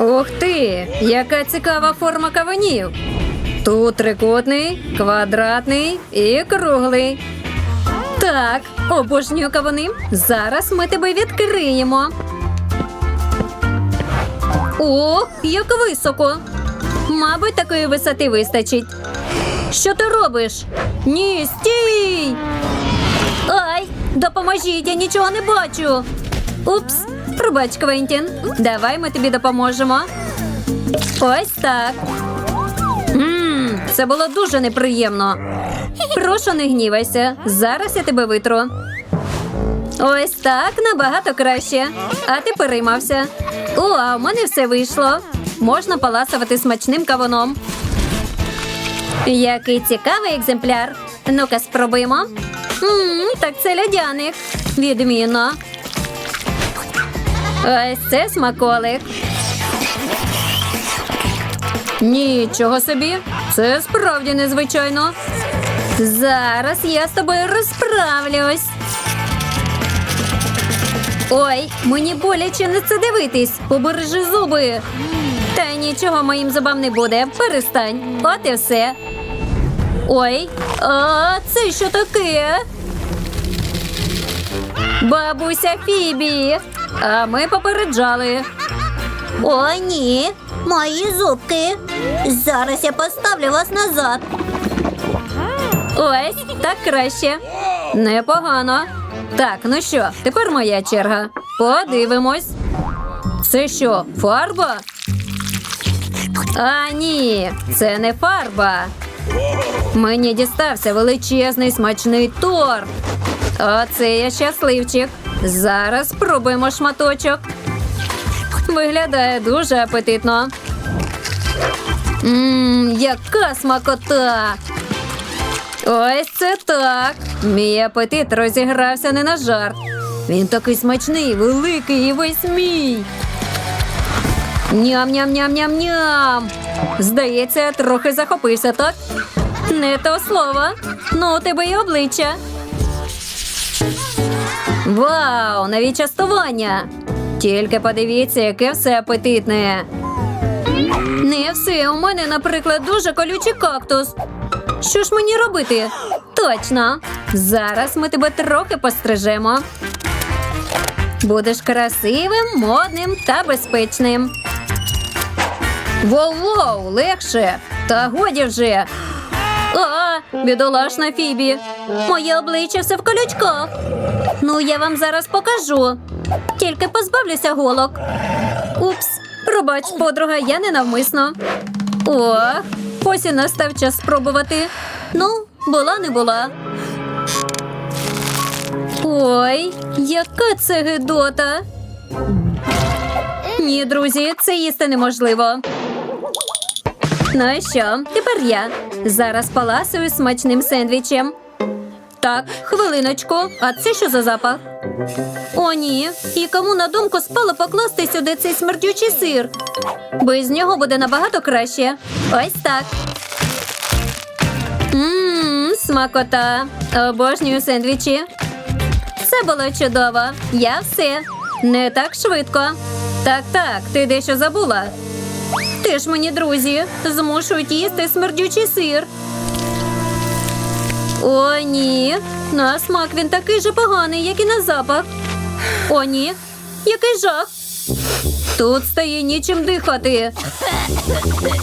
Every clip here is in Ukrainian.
Ух ти! Яка цікава форма кавунів. Тут трикутний, квадратний і круглий. Так, обожнюю кавуни. Зараз ми тебе відкриємо. О, як високо. Мабуть, такої висоти вистачить. Що ти робиш? Ні, стій! Ай, допоможіть, я нічого не бачу. Упс, пробач, Квентін. Давай ми тобі допоможемо. Ось так. Ммм, це було дуже неприємно. Прошу, не гнівайся. Зараз я тебе витру. Ось так набагато краще. А ти переймався. О, а у мене все вийшло. Можна поласувати смачним кавуном. Який цікавий екземпляр. Ну-ка, спробуємо. Ммм, так це льодяник. Відмінно. Ось це смаколик. Нічого собі. Це справді незвичайно. Зараз я з тобою розправлюсь. Ой, мені боляче на це дивитись. Побережи зуби. Та нічого моїм зубам не буде. Перестань. От і все. Ой, а це що таке? Бабуся Фібі. А ми попереджали. О, ні, мої зубки. Зараз я поставлю вас назад. Ось так краще. Непогано. Так, ну що, тепер моя черга. Подивимось. Це що, фарба? А, ні, це не фарба. Мені дістався величезний смачний торт. Оце я щасливчик. Зараз спробуємо шматочок. Виглядає дуже апетитно. Ммм, яка смакота! Ось це так. Мій апетит розігрався не на жарт. Він такий смачний, великий і весь мій. Ням-ням-ням-ням-ням. Здається, трохи захопився, так? Не то слово. Ну, у тебе й обличчя. Вау, нові частування. Тільки подивіться, яке все апетитне. Не все. У мене, наприклад, дуже колючий кактус. Що ж мені робити? Точно. Зараз ми тебе трохи пострижемо. Будеш красивим, модним та безпечним. Воу-воу, легше. Та годі вже. А, бідолашна Фібі. Моє обличчя все в колючках. Ну, я вам зараз покажу. Тільки позбавлюся голок. Упс, пробач, подруга, я ненавмисно. Ох, ось і настав час спробувати. Ну, була не була. Ой, яка це гидота. Ні, друзі, це їсти неможливо. Ну і що, тепер я. Зараз паласую смачним сендвічем. Так, хвилиночку, а це що за запах? О, ні. І кому на думку спало покласти сюди цей смердючий сир? Без нього буде набагато краще. Ось так. Ммм, смакота. Обожнюю сендвічі. Все було чудово. Я все. Не так швидко. Так, так, ти дещо забула. Теж мені друзі змушують їсти смердючий сир. О, ні. На смак він такий же поганий, як і на запах. О, ні. Який жах. Тут стає нічим дихати.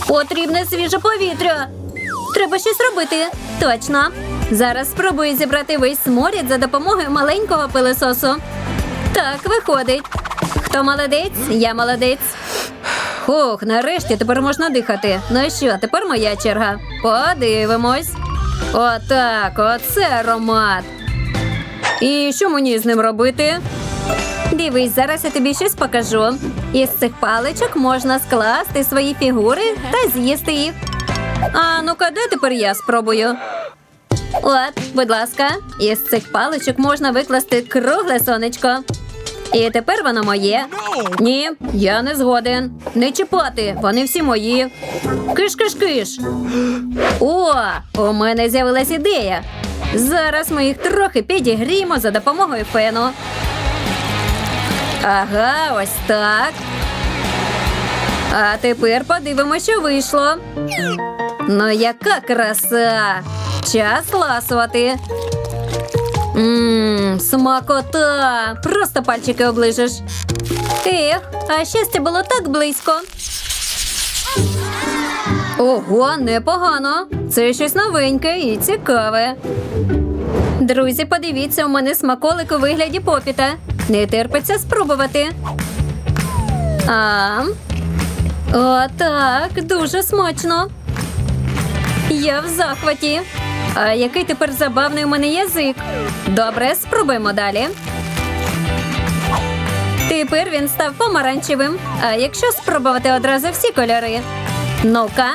Потрібне свіже повітря. Треба щось робити. Точно. Зараз спробую зібрати весь сморід за допомогою маленького пилососу. Так, виходить. Хто молодець? Я молодець. Хух, нарешті тепер можна дихати. Ну що, тепер моя черга. Подивимось. Отак, оце аромат. І що мені з ним робити? Дивись, зараз я тобі щось покажу. Із цих паличок можна скласти свої фігури та з'їсти їх. А ну-ка, де тепер я спробую? От, будь ласка, із цих паличок можна викласти кругле сонечко. І тепер воно моє. Ні, я не згоден. Не чіпати, вони всі мої. Киш-киш-киш. О, у мене з'явилась ідея. Зараз ми їх трохи підігріємо за допомогою фену. Ага, ось так. А тепер подивимося, що вийшло. Ну, яка краса! Час ласувати. Ммм, смакота! Просто пальчики оближеш. Ех, а щастя було так близько. Ого, непогано. Це щось новеньке і цікаве. Друзі, подивіться, у мене смаколик у вигляді попіта. Не терпиться спробувати. А. О, так, дуже смачно. Я в захваті. А який тепер забавний у мене язик. Добре, спробуємо далі. Тепер він став помаранчевим. А якщо спробувати одразу всі кольори? Ну-ка.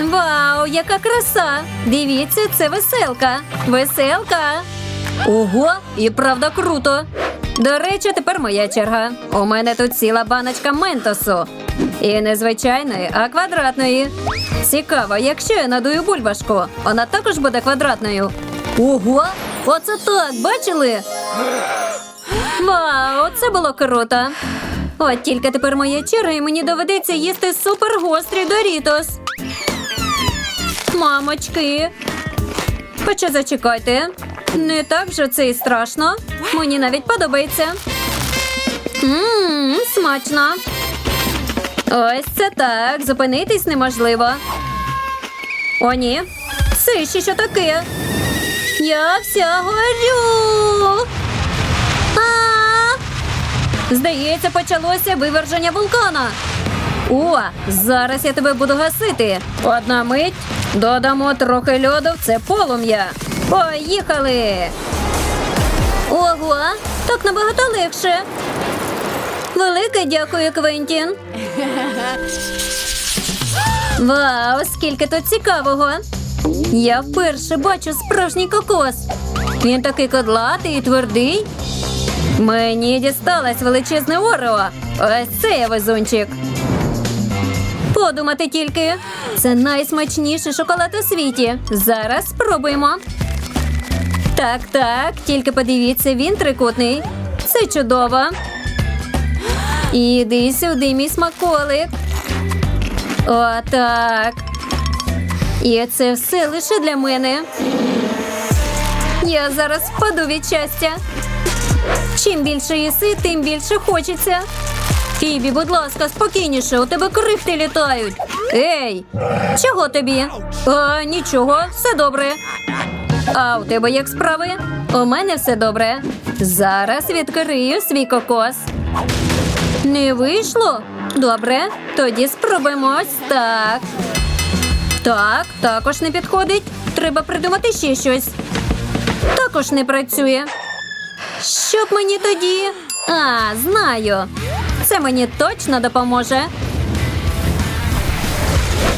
Вау, яка краса! Дивіться, це веселка. Веселка. Ого, і правда круто. До речі, тепер моя черга. У мене тут ціла баночка ментосу. І не звичайної, а квадратної. Цікаво, якщо я надую бульбашку, вона також буде квадратною. Ого! Оце так, бачили? Вау, це було круто. От тільки тепер моя черга, і мені доведеться їсти супергострі Дорітос. Мамочки. Хоча зачекайте. Не так вже це і страшно. Мені навіть подобається. Ммм, смачно. Ось це так. Зупинитись неможливо. О, ні. Це що таке? Я вся горю. А! Здається, почалося виверження вулкана. О, зараз я тебе буду гасити. Одна мить. Додамо трохи льоду в це полум'я. Поїхали! Ого, так набагато легше. Велике дякую, Квентін. Вау, скільки тут цікавого. Я вперше бачу справжній кокос. Він такий кодлатий і твердий. Мені дісталось величезне орео. Ось це я везунчик. Подумати тільки. Це найсмачніший шоколад у світі. Зараз спробуємо. Так, так, тільки подивіться, він трикутний. Це чудово. Іди сюди, мій смаколик. Отак. І це все лише для мене. Я зараз впаду від щастя. Чим більше їси, тим більше хочеться. Фібі, будь ласка, спокійніше, у тебе крихти літають. Ей, чого тобі? А, нічого, все добре. А у тебе як справи? У мене все добре. Зараз відкрию свій кокос. Не вийшло? Добре, тоді спробуємо ось так. Так, також не підходить. Треба придумати ще щось. Також не працює. Що б мені тоді? А, знаю. Це мені точно допоможе.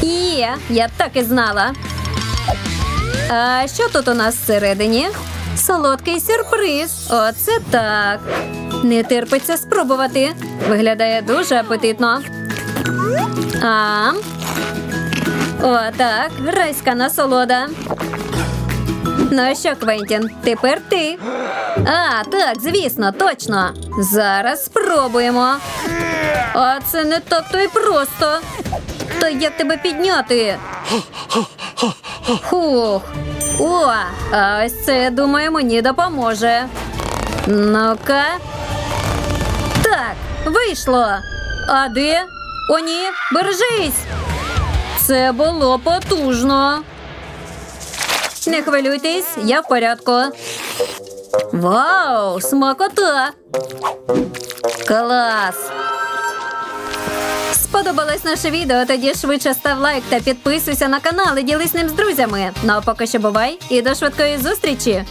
Є, я так і знала. А що тут у нас всередині? Солодкий сюрприз. Оце так. Не терпиться спробувати. Виглядає дуже апетитно. А. Отак, райська насолода. Ну що, Квентін, тепер ти. А, так, звісно, точно. Зараз спробуємо. А це не так то й просто. Та як тебе підняти? Хух. О, а ось це, думаю, мені допоможе. Ну-ка. Вийшло. А де? О, ні, бережись. Це було потужно. Не хвилюйтесь, я в порядку. Вау, смакота! Клас! Сподобалось наше відео? Тоді швидше став лайк та підписуйся на канал і ділись ним з друзями. Ну а поки що бувай і до швидкої зустрічі!